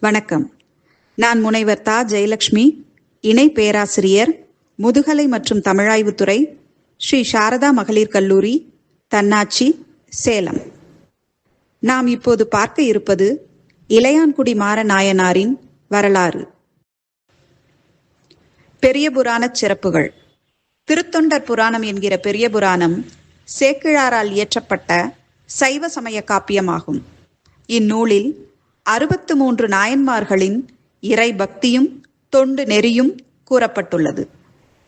வணக்கம். நான் முனைவர் தா. ஜெயலட்சுமி இணை பேராசிரியர் முதுகலை மற்றும் தமிழாய்வுத்துறை ஸ்ரீ சாரதா மகளிர் கல்லூரி தன்னாட்சி சேலம். நாம் இப்போது பார்க்க இருப்பது இளையான்குடி மாறநாயனாரின் வரலாறு. பெரிய புராணச் சிறப்புகள். திருத்தொண்டர் புராணம் என்கிற பெரிய புராணம் சேக்கிழாரால் இயற்றப்பட்ட சைவ சமய காப்பியமாகும். இந்நூலில் அறுபத்து மூன்று நாயன்மார்களின் இறை பக்தியும் தொண்டு நெறியும் கூறப்பட்டுள்ளது.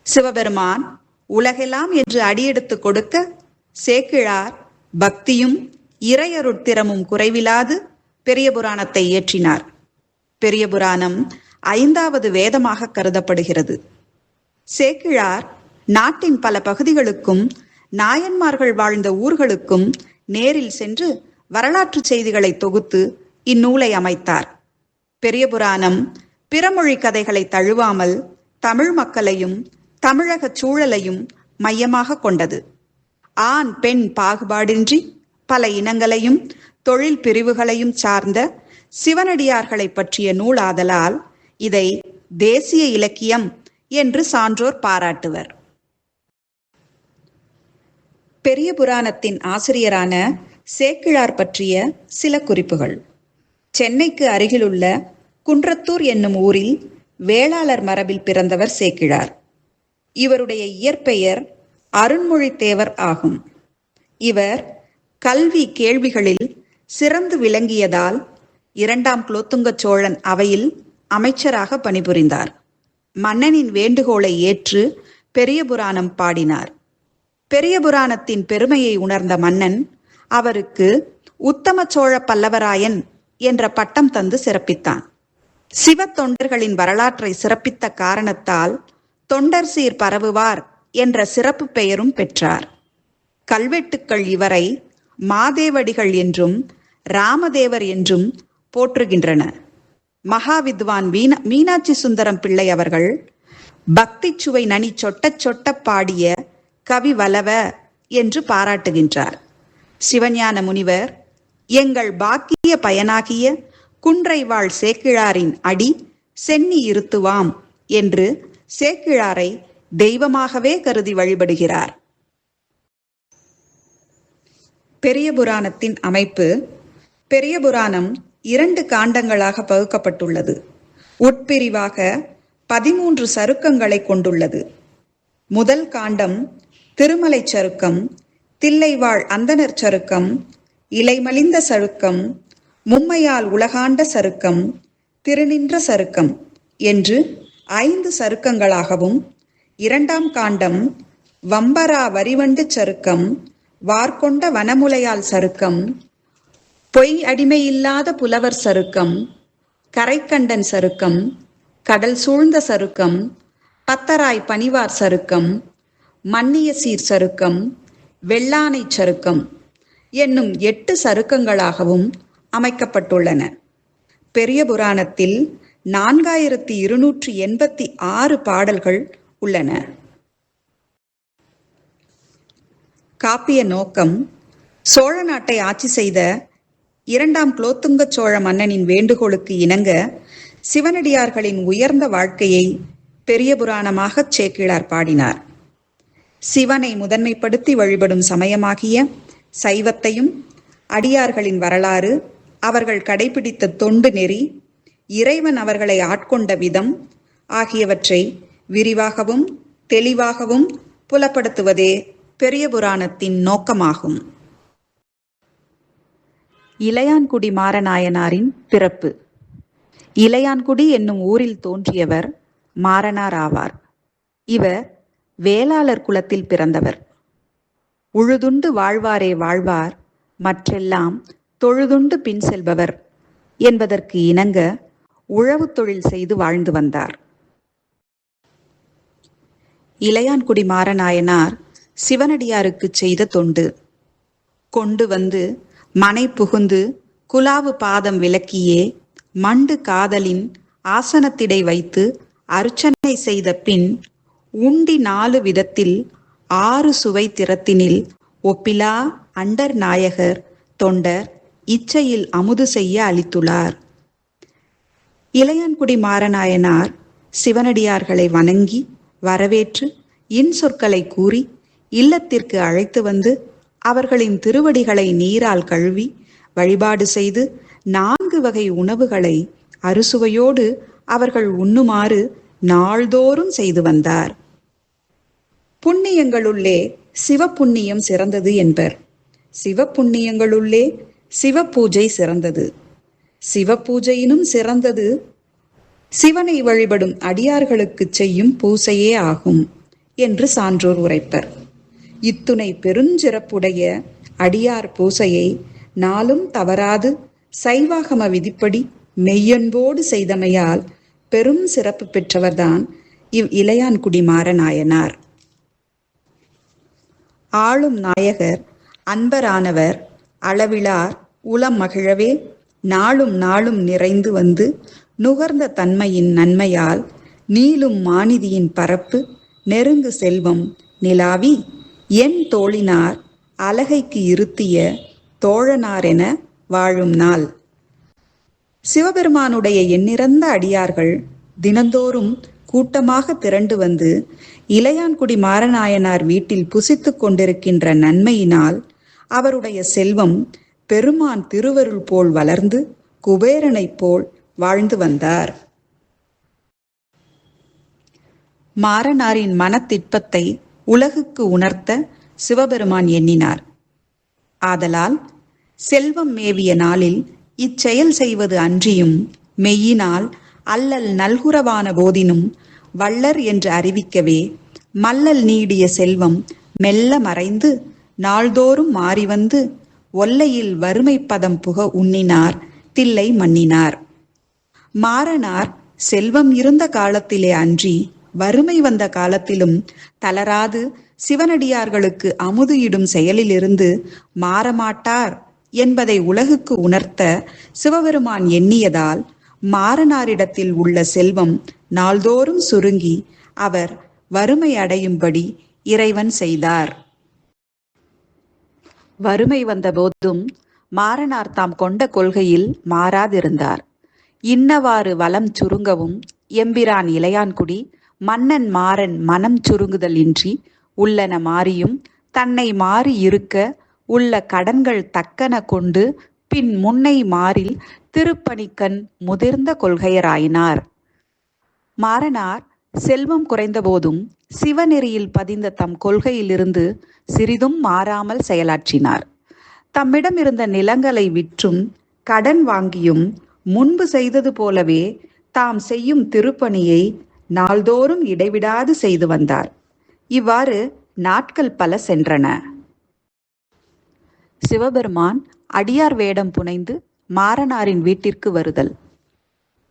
சிவபெருமான் உலகெல்லாம் என்று அடியெடுத்து கொடுக்க சேக்கிழார் பக்தியும் இறையருட்திறமும் குறைவிலாது பெரிய புராணத்தை இயற்றினார். பெரிய புராணம் ஐந்தாவது வேதமாக கருதப்படுகிறது. சேக்கிழார் நாட்டின் பல பகுதிகளுக்கும் நாயன்மார்கள் வாழ்ந்த ஊர்களுக்கும் நேரில் சென்று வரலாற்று செய்திகளை தொகுத்து இந்நூலை அமைத்தார். பெரிய புராணம் பிறமொழி கதைகளை தழுவாமல் தமிழ் மக்களையும் தமிழக சூழலையும் மையமாக கொண்டது. ஆண் பெண் பாகுபாடின்றி பல இனங்களையும் தொழில் பிரிவுகளையும் சார்ந்த சிவனடியார்களை பற்றிய நூலாதலால் இதை தேசிய இலக்கியம் என்று சான்றோர் பாராட்டுவர். பெரிய புராணத்தின் ஆசிரியரான சேக்கிழார் பற்றிய சில குறிப்புகள். சென்னைக்கு அருகிலுள்ள குன்றத்தூர் என்னும் ஊரில் வேளாளர் மரபில் பிறந்தவர் சேக்கிழார். இவருடைய இயற்பெயர் அருண்மொழித்தேவர் ஆகும். இவர் கல்வி கேள்விகளில் சிறந்து விளங்கியதால் இரண்டாம் குலோத்துங்க சோழன் அவையில் அமைச்சராக பணிபுரிந்தார். மன்னனின் வேண்டுகோளை ஏற்று பெரிய புராணம் பாடினார். பெரிய புராணத்தின் பெருமையை உணர்ந்த மன்னன் அவருக்கு உத்தம சோழ பல்லவராயன் என்ற பட்டம் தந்து சிறப்பித்தான். சிவ தொண்டர்களின் வரலாற்றை சிறப்பித்த காரணத்தால் தொண்டர் சீர் பரவுவார் என்ற சிறப்பு பெயரும் பெற்றார். கல்வெட்டுக்கள் இவரை மாதேவடிகள் என்றும் ராமதேவர் என்றும் போற்றுகின்றன. மகாவித்வான் மீனா மீனாட்சி சுந்தரம் பிள்ளை அவர்கள் பக்தி சுவை நனி சொட்ட சொட்ட பாடிய கவி வலவ என்று பாராட்டுகின்றார். சிவஞான முனிவர் எங்கள் பாக்கிய பயனாகிய குன்றைவாள் சேக்கிழாரின் அடி சென்னி இருத்துவாம் என்று சேக்கிழாரை தெய்வமாகவே கருதி வழிபடுகிறார். பெரிய புராணத்தின் அமைப்பு பெரிய புராணம் இரண்டு காண்டங்களாக பகுக்கப்பட்டுள்ளது. உட்பிரிவாக பதிமூன்று சருக்கங்களை கொண்டுள்ளது. முதல் காண்டம் திருமலை சருக்கம் தில்லைவாழ் அந்தனர் சருக்கம் இலைமலிந்த சருக்கம் மும்மையால் உலகாண்ட சருக்கம் திருநின்ற சருக்கம் என்று ஐந்து சருக்கங்களாகவும் இரண்டாம் காண்டம் வம்பரா வரிவண்டு சருக்கம் வார்கொண்ட வனமுலையால் சருக்கம் பொய் அடிமையில்லாத புலவர் சருக்கம் கரைக்கண்டன் சருக்கம் கடல் சூழ்ந்த சருக்கம் பத்தராய் பனிவார் சருக்கம் மன்னிய சீர் சருக்கம் வெள்ளானை சருக்கம். என்னும் எட்டு சருக்கங்களாகவும் அமைக்கப்பட்டுள்ளன. பெரிய புராணத்தில் நான்காயிரத்தி இருநூற்றி எண்பத்தி ஆறு பாடல்கள் உள்ளன. காப்பிய நோக்கம் சோழ நாட்டை ஆட்சி செய்த இரண்டாம் குலோத்துங்க சோழ மன்னனின் வேண்டுகோளுக்கு இணங்க சிவனடியார்களின் உயர்ந்த வாழ்க்கையை பெரிய புராணமாக சேக்கிழார் பாடினார். சிவனை முதன்மைப்படுத்தி வழிபடும் சமயமாகிய சைவத்தையும் அடியார்களின் வரலாறு அவர்கள் கடைபிடித்த தொண்டு நெறி இறைவன் அவர்களை ஆட்கொண்ட விதம் ஆகியவற்றை விரிவாகவும் தெளிவாகவும் புலப்படுத்துவதே பெரிய புராணத்தின் நோக்கமாகும். இளையான்குடி மாரநாயனாரின் பிறப்பு. இளையான்குடி என்னும் ஊரில் தோன்றியவர் மாறனார் ஆவார். இவர் வேளாளர் குலத்தில் பிறந்தவர். உழுதுண்டு வாழ்வாரே வாழ்வார் மற்றெல்லாம் தொழுதுண்டு பின் செல்பவர் என்பதற்கு இணங்க உழவு தொழில் செய்து வாழ்ந்து வந்தார். இளையான்குடி மாறநாயனார் சிவனடியாருக்கு செய்த தொண்டு. கொண்டு வந்து மனை புகுந்து குலாவு பாதம் விளக்கியே மண்டு காதலின் ஆசனத்திடை வைத்து அர்ச்சனை செய்த பின் உண்டி நாலு விதத்தில் ஆறு சுவை திறத்தினில் ஒப்பிலா அண்டர் நாயகர் தொண்டர் இச்சையில் அமுது செய்ய அளித்துள்ளார். இளையான்குடி மாறநாயனார் சிவனடியார்களை வணங்கி வரவேற்று இன்சொற்களை கூறி இல்லத்திற்கு அழைத்து வந்து அவர்களின் திருவடிகளை நீரால் கழுவி வழிபாடு செய்து நான்கு வகை உணவுகளை அறுசுவையோடு அவர்கள் உண்ணுமாறு நாள்தோறும் செய்து வந்தார். புண்ணியங்களுள்ளே சிவப்புண்ணியம் சிறந்தது என்பர். சிவப்புண்ணியங்களுள்ளே சிவபூஜை சிறந்தது. சிவபூஜையினும் சிறந்தது சிவனை வழிபடும் அடியார்களுக்கு செய்யும் பூசையே ஆகும் என்று சான்றோர் உரைப்பர். இத்துணை பெருஞ்சிறப்புடைய அடியார் பூசையை நாளும் தவறாது சைவாகம விதிப்படி மெய்யன்போடு செய்தமையால் பெரும் சிறப்பு பெற்றவர்தான் இவ் இளையான்குடி மாறநாயனார் ஆளும் நாயகர் அன்பரானவர் அளவிலார் உலம் மகிழவே நாளும் நாளும் நிறைந்து வந்து நுகர்ந்த தன்மையின் நன்மையால் நீளும் மாநிதியின் பரப்பு நெருங்கு செல்வம் நிலாவி என் தோழினார் அலகைக்கு இருத்திய தோழனாரென வாழும் நாள். சிவபெருமானுடைய எண்ணிறந்த அடியார்கள் தினந்தோறும் கூட்டமாக திரண்டு வந்து இளையான்குடி மாரநாயனார் வீட்டில் புசித்துக் கொண்டிருக்கின்ற நன்மையினால் அவருடைய செல்வம் பெருமான் திருவருள் போல் வளர்ந்து குபேரனைப் போல் வாழ்ந்து வந்தார். மாரனாரின் மனத்திட்பத்தை உலகுக்கு உணர்த்த சிவபெருமான் எண்ணினார். ஆதலால் செல்வம் மேவிய நாளில் இச்செயல் செய்வது அன்றியும் மெய்யினால் அல்லல் நல்குரவான போதினும் வள்ளர் என்று அறிவிக்கவே மல்லல் நீடிய செல்வம் மெல்ல மறைந்து நாள்தோறும் மாறி வந்து ஒல்லையில் வறுமை பதம் புக உண்ணினார் தில்லை மன்னினார். மாறனார் செல்வம் இருந்த காலத்திலே அன்றி வறுமை வந்த காலத்திலும் தளராது சிவனடியார்களுக்கு அமுது இடும் செயலிலிருந்து மாறமாட்டார் என்பதை உலகுக்கு உணர்த்த சிவபெருமான் எண்ணியதால் மாறனாரிடத்தில் உள்ள செல்வம் நாள்தோறும் சுருங்கி அவர் வறுமை அடையும்படி இறைவன் செய்தார். வறுமை வந்த போதும் மாறனார் தாம் கொண்ட கொள்கையில் மாறாதிருந்தார். இன்னவாறு வளம் சுருங்கவும் எம்பிரான் இளையான்குடி மன்னன் மாறன் மனம் சுருங்குதல் இன்றி உள்ளன மாறியும் தன்னை மாறி இருக்க உள்ள கடன்கள் தக்கன கொண்டு பின் முன்னை மாறில் திருப்பணிக்கண் முதிர்ந்த கொள்கையராயினார். மாறனார் செல்வம் குறைந்தபோதும் சிவநெறியில் பதிந்த தம் கொள்கையிலிருந்து சிறிதும் மாறாமல் செயலாற்றினார். தம்மிடம் இருந்த நிலங்களை விற்றும் கடன் வாங்கியும் முன்பு செய்தது போலவே தாம் செய்யும் திருப்பணியை நாள்தோறும் இடைவிடாது செய்து வந்தார். இவ்வாறு நாட்கள் பல சென்றன. சிவபெருமான் அடியார் வேடம் புனைந்து மாறனாரின் வீட்டிற்கு வருதல்.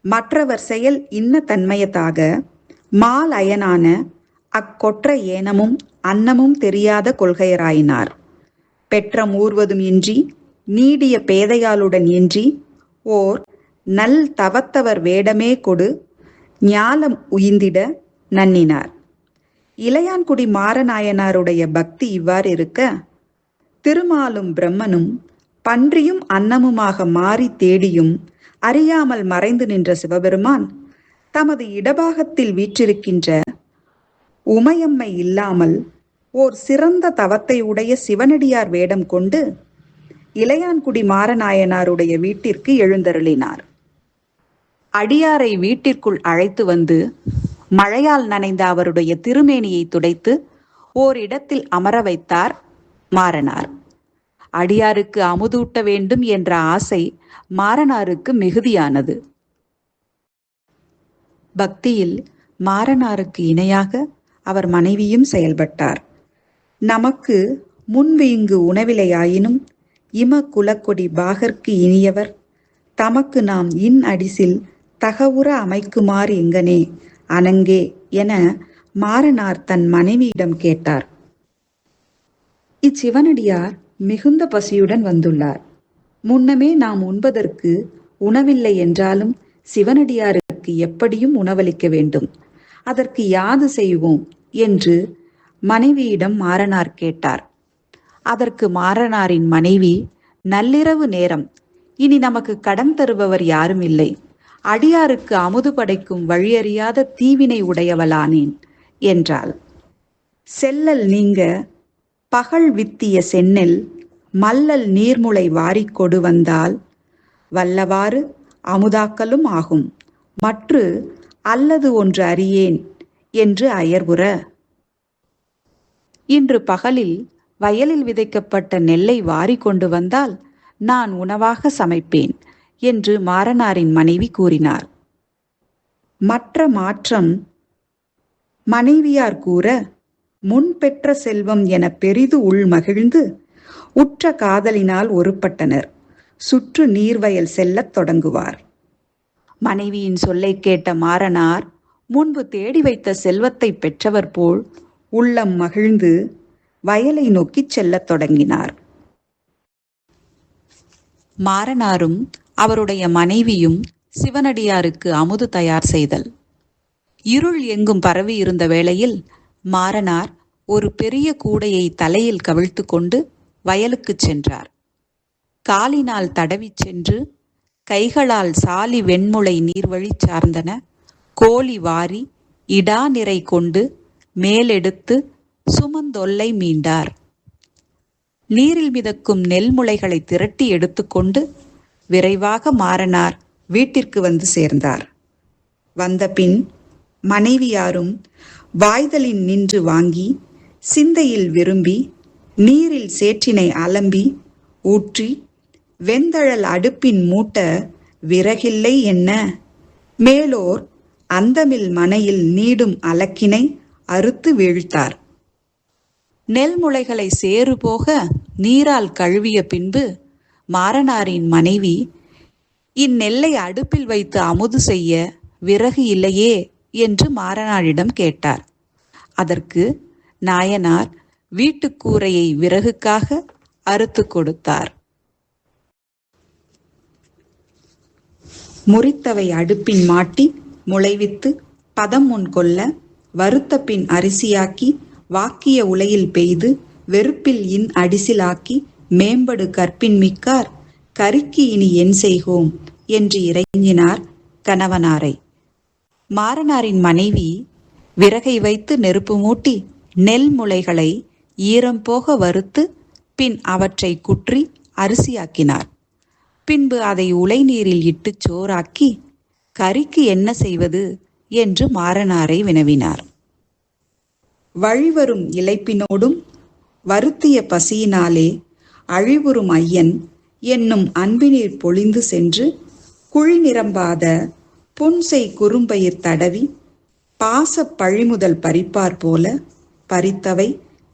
மற்றவர் செயல் இன்ன தன்மையதாக மால் அயனான அக்கொற்ற ஏனமும் அன்னமும் தெரியாத கொள்கையராயினார். பெற்ற மூர்வதும் இன்றி நீடிய பேதையாளுடன் இன்றி ஓர் நல் தவத்தவர் வேடமே கொடு ஞாலம் உயிந்திட நன்னினார். இளையான்குடி மாறநாயனாருடைய பக்தி இவ்வாறு இருக்க திருமாலும் பிரம்மனும் பன்றியும் அன்னமுமாக மாறி தேடியும் அறியாமல் மறைந்து நின்ற சிவபெருமான் தமது இடபாகத்தில் வீற்றிருக்கின்ற உமையம்மை இல்லாமல் ஓர் சிறந்த தவத்தை உடைய சிவனடியார் வேடம் கொண்டு இளையான்குடி மாரநாயனாருடைய வீட்டிற்கு எழுந்தருளினார். அடியாரை வீட்டிற்குள் அழைத்து வந்து மழையால் நனைந்த அவருடைய திருமேனியை துடைத்து ஓரிடத்தில் அமர வைத்தார் மாறனார். அடியாருக்கு அமுதூட்ட வேண்டும் என்ற ஆசை மாறனாருக்கு மிகுதியானது. பக்தியில் மாறனாருக்கு இணையாக அவர் மனைவியும் செயல்பட்டார். நமக்கு முன்பு இங்கு உணவிலையாயினும் இம குலக்கொடி பாகர்க்கு இனியவர் தமக்கு நாம் இன் அடிசில் தகவுற அமைக்குமாறு எங்கனே அனங்கே என மாறனார் தன் மனைவியிடம் கேட்டார். இச்சிவனடியார் மிகுந்த பசியுடன் வந்துள்ளார். முன்னமே நாம் உண்பதற்கு உணவில்லை என்றாலும் சிவனடியாருக்கு எப்படியும் உணவளிக்க வேண்டும். அதற்கு யாது செய்வோம்? என்று மனைவியிடம் மாறனார் கேட்டார். அதற்கு மாறனாரின் மனைவி நள்ளிரவு நேரம். இனி நமக்கு கடன் தருபவர் யாரும் இல்லை. அடியாருக்கு அமுது படைக்கும் வழியறியாத தீவினை உடையவளானேன் என்றாள். செல்லல் நீங்க பகல் வித்திய செந்நெல் மல்லல் நீர்முளை வாரிக் கொடு வந்தால் வல்லவாறு அமுதாக்கலும் ஆகும். மற்று அல்லது ஒன்று அறியேன் என்று அயர்வுற இன்று பகலில் வயலில் விதைக்கப்பட்ட நெல்லை வாரி கொண்டு வந்தால் நான் உணவாக சமைப்பேன் என்று மாறனாரின் மனைவி கூறினார். மற்ற மாற்றம் மனைவியார் கூற முன் பெற்ற செல்வம் என பெரிது உள் மகிழ்ந்து உற்ற காதலினால் ஒருப்பட்டனர். சுற்று நீர்வயல் செல்லத் தொடங்குவார். மனைவியின் சொல்லை கேட்ட மாறனார் முன்பு தேடி வைத்த செல்வத்தை பெற்றவர் போல் உள்ளம் மகிழ்ந்து வயலை நோக்கிச் செல்லத் தொடங்கினார். மாறனாரும் அவருடைய மனைவியும் சிவனடியாருக்கு அமுது தயார் செய்தல். இருள் எங்கும் பரவி இருந்த வேளையில் மாறனார் ஒரு பெரிய கூடையை தலையில் கவிழ்த்து கொண்டு வயலுக்குச் சென்றார். காலினால் தடவிச் சென்று கைகளால் சாலி வெண்முளை நீர்வழி சார்ந்தன கோழி வாரி இடா நிறை கொண்டு மேலெடுத்து சுமந்தொல்லை மீண்டார். நீரில் மிதக்கும் நெல் முளைகளை திரட்டி எடுத்துக்கொண்டு விரைவாக மாறனார் வீட்டிற்கு வந்து சேர்ந்தார். வந்தபின் மனைவியாரும் வாய்தலின் நின்று வாங்கி சிந்தையில் விரும்பி நீரில் சேற்றினை அலம்பி ஊற்றி வெந்தழல் அடுப்பின் மூட்ட விறகில்லை என்ன? மேலோர் அந்தமில் மனையில் நீடும் அலக்கினை அறுத்து வீழ்த்தார். நெல் முளைகளை சேறு போக நீரால் கழுவிய பின்பு மாரனாரின் மனைவி இந்நெல்லை அடுப்பில் வைத்து அமுது செய்ய விறகு இல்லையே என்று மாறனாரிடம் கேட்டார். அதற்கு நாயனார் வீட்டுக்கூரையை விறகுக்காக அறுத்து கொடுத்தார். முறித்தவை அடுப்பின் மாட்டி முளைவித்து பதம் முன் கொள்ள வருத்த பின் அரிசியாக்கி வாக்கிய உலையில் பெய்து வெறுப்பில் இன் அடிசிலாக்கி மேம்படு கற்பின் மிக்கார் கருக்கி இனி என் செய்கோம் என்று இறைஞ்சினார் கணவனாரை. மாறனாரின் மனைவி விறகை வைத்து நெருப்பு மூட்டி நெல் முளைகளை ஈரம் போக வறுத்து பின் அவற்றை குற்றி அரிசியாக்கினார். பின்பு அதை உலைநீரில் இட்டு சோறாக்கி கறிக்கு என்ன செய்வது? என்று மாறனாரை வினவினார். வழிவரும் இழைப்பினோடும் வருத்திய பசியினாலே அழிவுறும் ஐயன் என்னும் அன்பினீர் பொழிந்து சென்று குழி நிரம்பாத புன்செய் குறும்பயிர் தடவி பாச பழிமுதல் பறிப்பார் போல பறித்தவை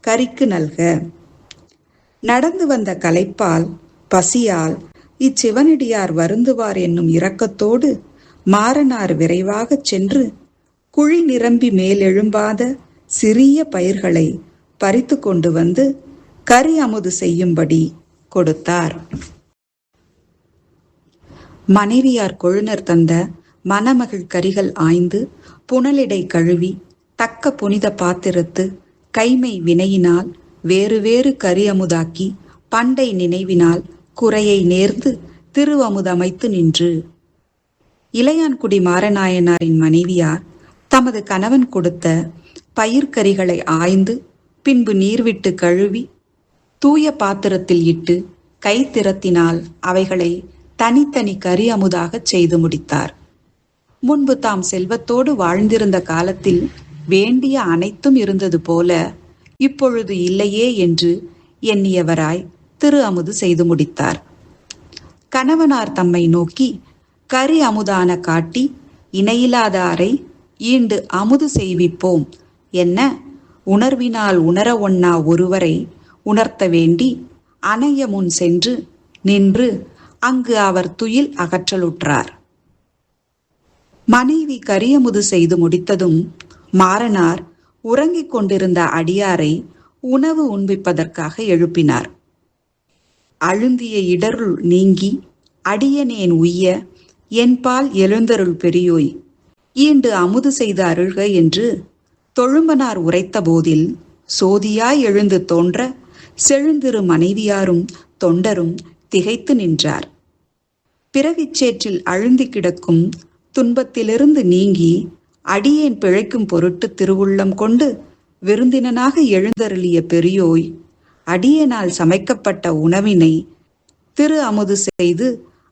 கரிக்கு நல்க. நடந்து வந்த கலைப்பால் பசியால் இச்சிவனடியார் வருந்துவார் என்னும் இரக்கத்தோடு மாறனார் விரைவாகச் சென்று குழி நிரம்பி மேலெழும்பாத சிறிய பயிர்களை பறித்து கொண்டு வந்து கரி அமுது செய்யும்படி கொடுத்தார். மனைவியார் கொழுனர் தந்த மணமகிழ் கரிகள் ஆய்ந்து புனலிடை கழுவி தக்க புனித பாத்திரத்து கைமை வினையினால் வேறு வேறு கரி அமுதாக்கி பண்டை நினைவினால் குறையை நேர்ந்து திருவமுதமைத்து நின்று. இளையான்குடி மாரநாயனாரின் மனைவியார் தமது கணவன் கொடுத்த பயிர்கறிகளை ஆய்ந்து பின்பு நீர்விட்டு கழுவி தூய பாத்திரத்தில் இட்டு கைத்திறத்தினால் அவைகளை தனித்தனி கரி அமுதாகச் செய்து முடித்தார். முன்பு தாம் செல்வத்தோடு வாழ்ந்திருந்த காலத்தில் வேண்டிய அனைத்தும் இருந்தது போல இப்பொழுது இல்லையே என்று எண்ணியவராய் திரு அமுது செய்து முடித்தார். கணவனார் தம்மை நோக்கி கரி அமுதான காட்டி இணையில்லாத அறை ஈண்டு அமுது செய்விப்போம். என்ன? உணர்வினால் உணர ஒண்ணா ஒருவரை உணர்த்த வேண்டி அணைய முன் சென்று நின்று அங்கு அவர் துயில் அகற்றலுற்றார். மனைவி கரியமுது செய்து முடித்ததும் மாறனார் உறங்கிக் கொண்டிருந்த அடியாரை உணவு உண்பிப்பதற்காக எழுப்பினார். அழுந்திய இடருள் நீங்கி அடியனேன் உய்ய என்பால் எழுந்தருள் பெரியோய் ஈண்டு அமுது செய்த அருள்க என்று தொழும்பனார் உரைத்த போதில் சோதியாய் எழுந்து தோன்ற செழுந்திரு மனைவியாரும் தொண்டரும் திகைத்து நின்றார். பிறவிச் சேற்றில் அழுந்தி கிடக்கும் துன்பத்திலிருந்து நீங்கி அடியேன் பிழைக்கும் பொருட்டு திருவுள்ளம் கொண்டு விருந்தினனாக எழுந்தருளிய பெரியோய் அடியேனால் சமைக்கப்பட்ட உணவினை திரு அமுது செய்து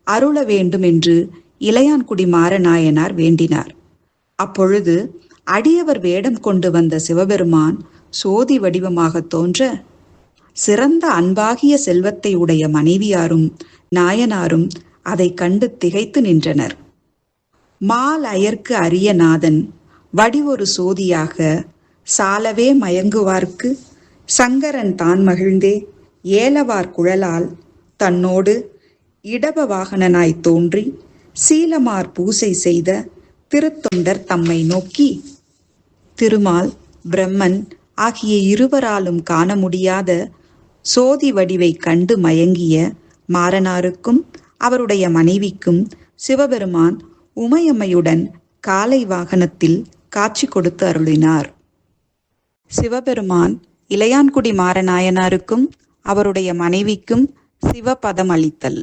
அருள வேண்டும் என்று இளையான்குடி மாறநாயனார் வேண்டினார். அப்பொழுது அடியவர் வேடம் கொண்டு வந்த சிவபெருமான் சோதி வடிவமாக தோன்ற சிறந்த அன்பாகிய செல்வத்தை உடைய மனைவியாரும் நாயனாரும் அதை கண்டு திகைத்து நின்றனர். மாலயர்க்கு அரியநாதன் வடிவொரு சோதியாக சாலவே மயங்குவார்க்கு சங்கரன் தான் மகிழ்ந்தே ஏலவார் குழலால் தன்னோடு இடப வாகனனாய் தோன்றி சீலமார் பூசை செய்த திருத்தொண்டர் தம்மை நோக்கி திருமால் பிரம்மன் ஆகிய இருவராலும் காண முடியாத சோதி வடிவை கண்டு மயங்கிய மாறனாருக்கும் அவருடைய மனைவிக்கும் சிவபெருமான் உமையம்மையுடன் காலை வாகனத்தில் காட்சி கொடுத்து அருளினார். சிவபெருமான் இளையான்குடி மாறநாயனாருக்கும் அவருடைய மனைவிக்கும் சிவபதம் அளித்தல்.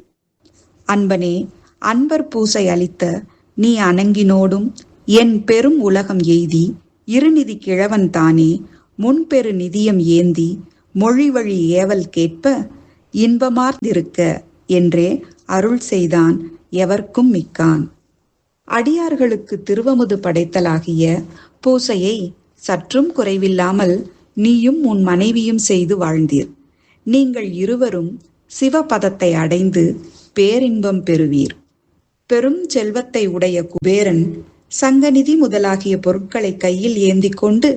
அன்பனே அன்பர் பூசை அளித்த நீ அணங்கினோடும் என் பெரும் உலகம் எய்தி இருநிதி கிழவன் தானே முன்பெரு நிதியம் ஏந்தி மொழி வழி ஏவல் கேட்ப இன்பமார்ந்திருக்க என்றே அருள் செய்தான் எவர்க்கும் மிக்கான். அடியார்களுக்கு திருவமுது படைத்தலாகிய பூசையை சற்றும் குறைவில்லாமல் நீயும் உன் மனைவியும் செய்து வாழ்ந்தீர். நீங்கள் இருவரும் சிவபதத்தை அடைந்து பேரின்பம் பெறுவீர். பெரும் செல்வத்தை உடைய குபேரன் சங்கநிதி முதலாகிய பொருட்களை கையில் ஏந்தி கொண்டு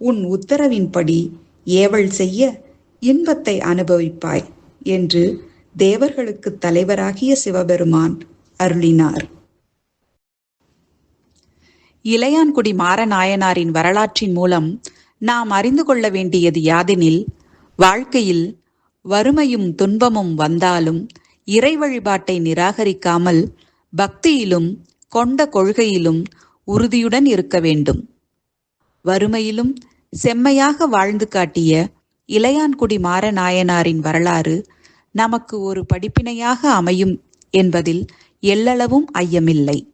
உன் உத்தரவின்படி ஏவல் செய்ய இன்பத்தை அனுபவிப்பாய் என்று தேவர்களுக்கு தலைவராகிய சிவபெருமான் அருளினார். இளையான்குடி மாறநாயனாரின் வரலாற்றின் மூலம் நாம் அறிந்து கொள்ள வேண்டியது யாதெனில் வாழ்க்கையில் வறுமையும் துன்பமும் வந்தாலும் இறை வழிபாட்டை நிராகரிக்காமல் பக்தியிலும் கொண்ட கொள்கையிலும் உறுதியுடன் இருக்க வேண்டும். வறுமையிலும் செம்மையாக வாழ்ந்து காட்டிய இளையான்குடி மாறநாயனாரின் வரலாறு நமக்கு ஒரு படிப்பினையாக அமையும் என்பதில் எள்ளளவும் ஐயமில்லை.